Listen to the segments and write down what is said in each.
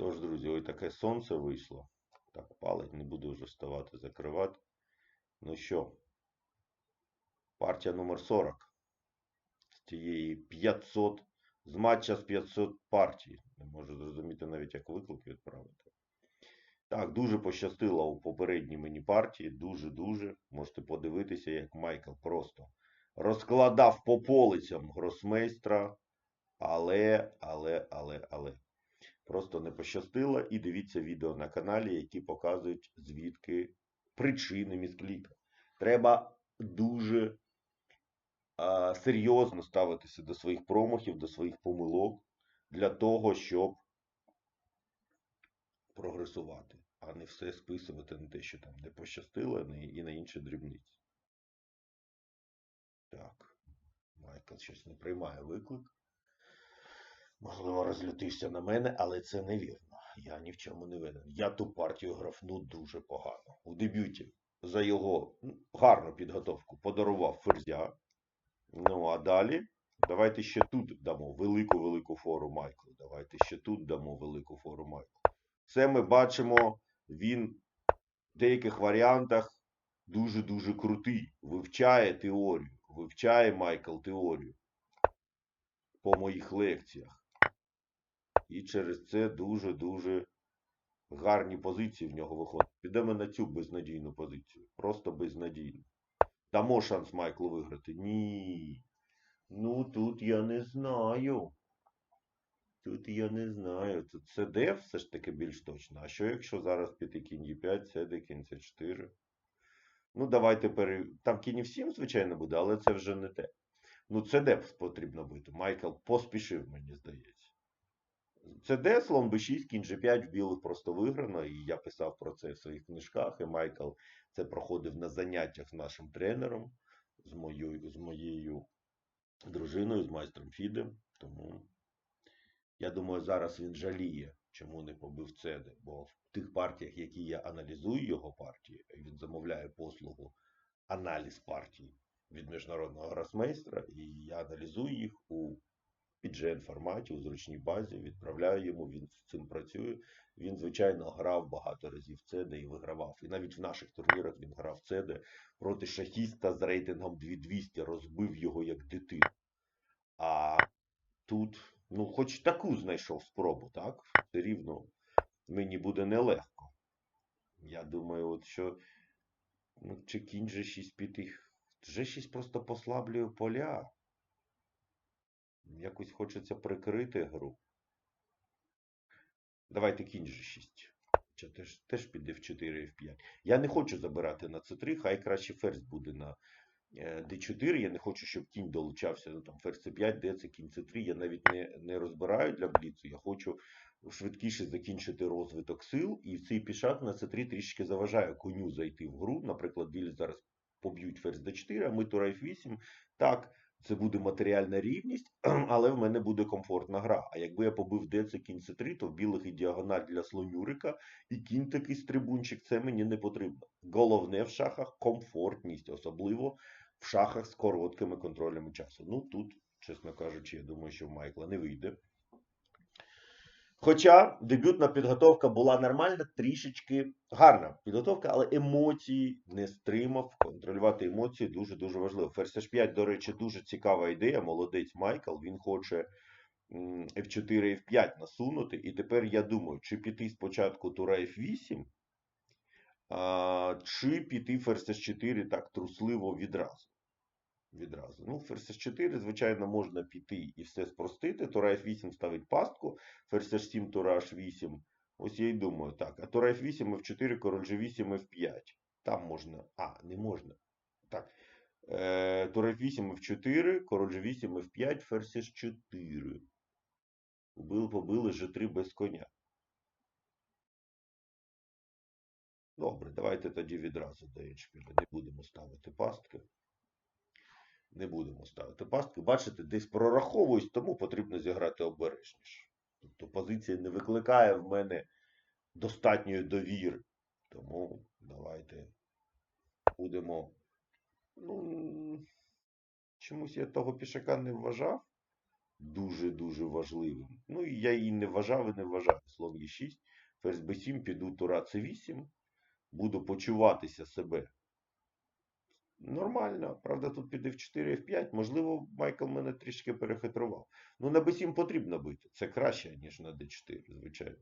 Тож, друзі, ось таке сонце вийшло. Так, палить, не буду вже вставати, закривати. Ну що, партія номер 40 з тієї 500, з матча з 500 партій. Не можу зрозуміти навіть, як виклик відправити. Так, дуже пощастило у попередній мені партії. Дуже-дуже. Можете подивитися, як Майкл просто розкладав по полицям гросмейстра. Але, але, але, але. Просто не пощастило. І дивіться відео на каналі, які показують, звідки причини міскліка. Треба дуже а, серйозно ставитися до своїх промахів, до своїх помилок для того, щоб прогресувати, а не все списувати на те, що там не пощастило, і на інші дрібниці. Так, Майкл щось не приймає виклик. Можливо, розлютився на мене, але це невірно. Я ні в чому не винен. Я ту партію графну дуже погано. У дебюті за його ну, гарну підготовку подарував ферзя. Ну, а далі давайте ще тут дамо велику-велику фору Майклу. Давайте ще тут дамо велику фору Майклу. Це ми бачимо, він в деяких варіантах дуже-дуже крутий. Вивчає теорію. Вивчає Майкл теорію по моїх лекціях. І через це дуже-дуже гарні позиції в нього виходять. Підемо на цю безнадійну позицію. Просто безнадійну. Дамо шанс Майклу виграти? Ні. Ну тут я не знаю. Тут я не знаю. Тут СД все ж таки більш точно. А що якщо зараз піти кінь Е5, СД кінь С4? Ну, давайте пере... Там кінь 7, звичайно, буде, але це вже не те. Ну, ЦД потрібно бити. Майкл поспішив, мені здається. ЦД, слон Б6, кінь G5 в білих просто виграно, і я писав про це в своїх книжках, і Майкл це проходив на заняттях з нашим тренером, з моєю, з моєю дружиною, з майстром Фідем. Тому я думаю, зараз він жаліє, чому не побив ЦД, бо в тих партіях, які я аналізую його партії, він замовляє послугу аналіз партій від міжнародного гросмейстра, і я аналізую їх у PGN форматі, у зручній базі, відправляю йому, він з цим працює. Він, звичайно, грав багато разів ЦД і вигравав. І навіть в наших турнірах він грав ЦД проти шахіста з рейтингом 2200, розбив його як дитину. А тут, ну, хоч таку знайшов спробу, так? Все рівно мені буде нелегко. Я думаю, от що ну, чи кінь же 6 піти. G6 просто послаблює поля. Якось хочеться прикрити гру. Давайте кінь G6. Чи теж, теж піде в 4 і в 5. Я не хочу забирати на c3, хай краще ферзь буде на е, d4. Я не хочу, щоб кінь долучався. Ну, там, ферзь c5, де це кінь c3. Я навіть не, не розбираю для бліцу. Я хочу швидкіше закінчити розвиток сил. І цей пішак на c3 трішки заважає коню зайти в гру. Наприклад, білі зараз поб'ють ферзь d4, а ми тура f8. Так, це буде матеріальна рівність, але в мене буде комфортна гра. А якби я побив де це кінь c3, то в білих і діагональ для слонюрика, і кінь такий стрибунчик, це мені не потрібно. Головне в шахах комфортність, особливо в шахах з короткими контролями часу. Ну тут, чесно кажучи, я думаю, що в Майкла не вийде. Хоча дебютна підготовка була нормальна, трішечки гарна підготовка, але емоції не стримав. Контролювати емоції дуже-дуже важливо. Ферзь H5, до речі, дуже цікава ідея. Молодець Майкл. Він хоче F4 F5 насунути. І тепер я думаю, чи піти спочатку тура F8, а, чи піти ферзь H4 так трусливо відразу. Відразу. Ну, ферзь H4, звичайно, можна піти і все спростити. Тура F8 ставить пастку, ферзь H7, тура H8. Ось я й думаю, так. А тура F8, F4, король G8, F5. Там можна. А, не можна. Так. Е, тура F8, F4, король G8, F5, ферзь H4. Убили, побили G3 без коня. Добре, давайте тоді відразу до H5. Не будемо ставити пастки. Не будемо ставити пастки. Бачите, десь прораховуюсь, тому потрібно зіграти обережніше. Тобто позиція не викликає в мене достатньої довіри. Тому давайте будемо. Ну, чомусь я того пішака не вважав. дуже-дуже важливим. Ну, і я її не вважав і не вважаю. Слон Е6, ферзь Б7, піду тура С8, буду почуватися себе нормально. Правда, тут піде в 4 F5. Можливо, Майкл мене трішки перехитрував. Ну, на B7 потрібно бити. Це краще, ніж на D4, звичайно.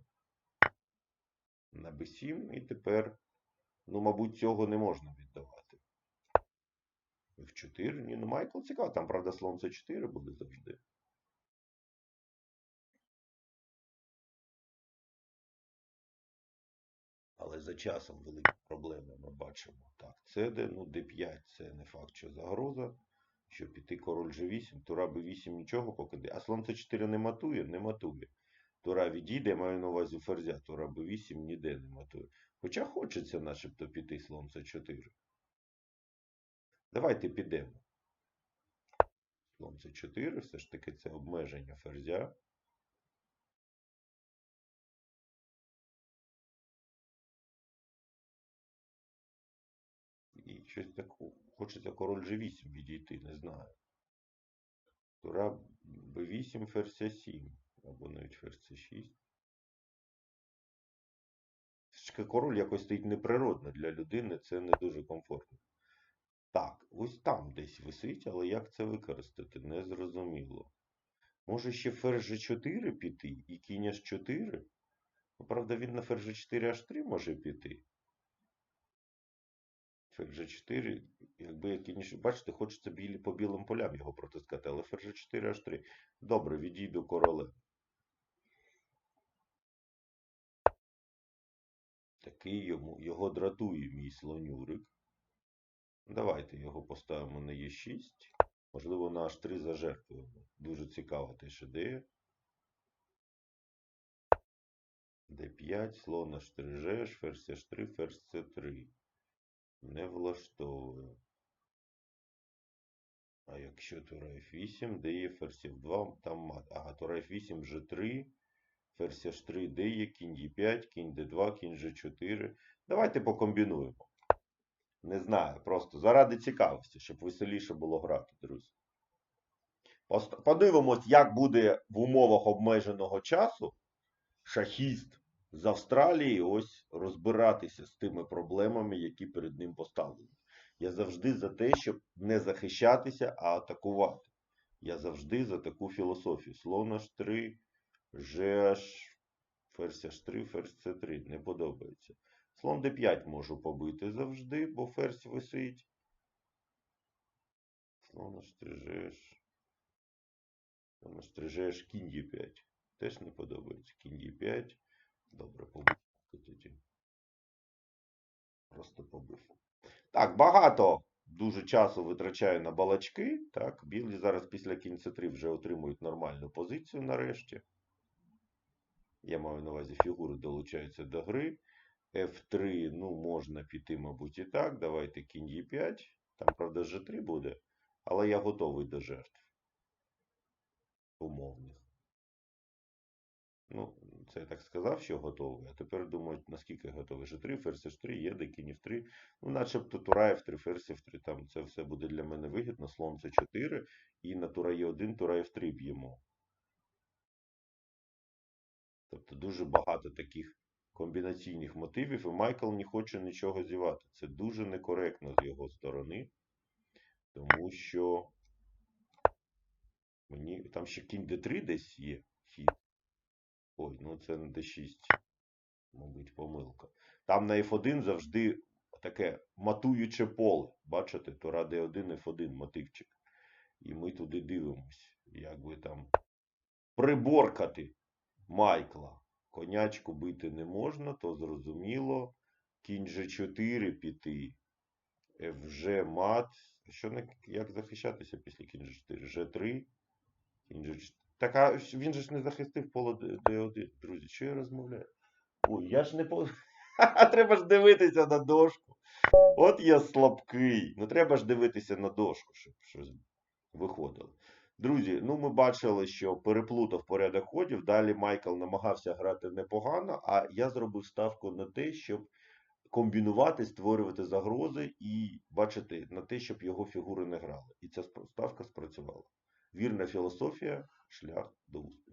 На B7 і тепер, ну, мабуть, цього не можна віддавати. F4. Ні, ну Майкл цікаво. Там, правда, слон C4 буде завжди. Часом великі проблеми ми бачимо. Так, це де, ну, d5 це не факт, що загроза. Що піти король g8, тура b8 нічого поки де. А слон c4 не матує? Не матує. Тура відійде, маю на увазі ферзя. Тура b8 ніде не матує. Хоча хочеться начебто піти слон c4. Давайте підемо. Слон c4, все ж таки це обмеження ферзя. Щось так хочеться король G8 відійти, не знаю. Тура B8, ферзь А7. Або навіть ферзь С6. Все ж король якось стоїть неприродно для людини, це не дуже комфортно. Так, ось там десь висить, але як це використати, не зрозуміло. Може ще ферзь G4 піти і кінь H4? Ну, правда, він на ферзь G4 H3 може піти. Ферзь G4, якби я кінь... Бачите, хочеться білі по білим полям його протискати, але ферзь G4 H3. Добре, відійду королем. Такий йому, його дратує мій слонюрик. Давайте його поставимо на Е6. Можливо, на H3 зажертвуємо. Дуже цікава теж ідея. D5, слон H3G, ферзь H3, ферзь C3. Не влаштовує. А якщо тура F8, де є ферзь F2, там мат. Ага, тура F8, G3, ферзь H3, де є кінь Е5, кінь D2, кінь G4. Давайте покомбінуємо. Не знаю, просто заради цікавості, щоб веселіше було грати, друзі. Подивимось, як буде в умовах обмеженого часу шахіст з Австралії ось розбиратися з тими проблемами, які перед ним поставлені. Я завжди за те, щоб не захищатися, а атакувати. Я завжди за таку філософію. Слон H3, GH, ферзь H3, ферзь C3. Не подобається. Слон d5 можу побити завжди, бо ферзь висить. Слон H3, Слон H3, кінь d5. Теж не подобається. Кінь d5. Добре, побив. Просто побив. Так, багато дуже часу витрачаю на балачки. Так, білі зараз після кінь c3 вже отримують нормальну позицію нарешті. Я маю на увазі фігури долучаються до гри. F3, ну, можна піти, мабуть, і так. Давайте кінь Е5. Там, правда, G3 буде, але я готовий до жертв. Умовних. Ну, це я так сказав, що готовий. А тепер думаю, наскільки готовий. G3, ферзь H3, є, де кінь F3. Ну, начебто тура F3, ферзь F3. Там це все буде для мене вигідно. Слон C4 і на тура Е1, тура F3 б'ємо. Тобто дуже багато таких комбінаційних мотивів, і Майкл не хоче нічого зівати. Це дуже некоректно з його сторони, тому що мені там ще кінь d3 десь є. Ой, ну це не d6, мабуть, помилка. Там на F1 завжди таке матуюче поле. Бачите, Тора D1, F1 мотивчик. І ми туди дивимось, як би там приборкати Майкла. Конячку бити не можна, то зрозуміло. Кінь G4 піти. FG мат. Що як захищатися після кінь G4? G3. Кінь G4. Так, а він же ж не захистив поле D1, друзі. Що я розмовляю? Ой, я ж не по. Треба ж дивитися на дошку. От я слабкий. Ну треба ж дивитися на дошку, щоб щось виходило. Друзі, ну ми бачили, що переплутав порядок ходів. Далі Майкл намагався грати непогано, а я зробив ставку на те, щоб комбінувати, створювати загрози і бачити на те, щоб його фігури не грали. І ця ставка спрацювала. Вірна філософія шлях до успіху.